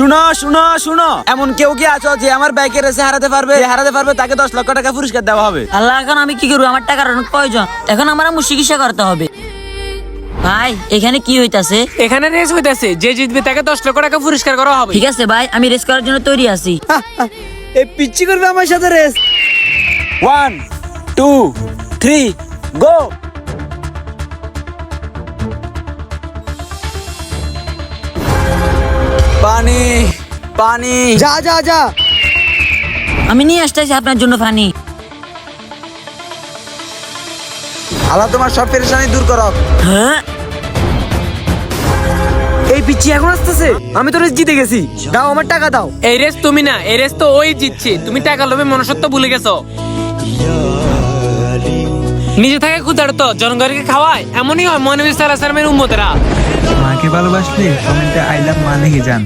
শুনো শুনো শুনো। এমন কেউ কি আছো যে আমার বাইকের রেসে হারাতে পারবে? যে হারাতে পারবে তাকে দশ লক্ষ টাকা পুরস্কার দেওয়া হবে। আল্লাহ এখন আমি কি করব? আমার টাকার অনেক প্রয়োজন। এখন আমার আমু চিকিৎসা করতে হবে। ভাই এখানে কি হইতাছে? এখানে রেস হইতাছে। যে জিতবে তাকে দশ লক্ষ টাকা পুরস্কার করা হবে। ঠিক আছে ভাই আমি রেস করার জন্য তৈরি আছি। এই পিচ্ছি করবে আমার সাথে race. One two three go পানি পানি। যা যা যা। আমি নিয়ে আসতেছি আপনার জন্য ফানি আল্লাহ তোমার সব পেরেশানি দূর করো। হ্যাঁ? এই পিচ্ছি এখন আসতেছে। আমি তো রেস জিতে গেছি। দাও আমার টাকা দাও। এই রেস তুমি না এই রেস তো ওই জিতছে। তুমি টাকা লোভে মনুষ্যত্ব ভুলে গেছো। নিজে থেকে ক্ষুধার্ত জনগণকে খাওয়ায়। এমনই হয় মনে সালামের উম্মতেরা। মাকে ভালোবাসলে কমেন্টে আই লাভ মা লিখে যান।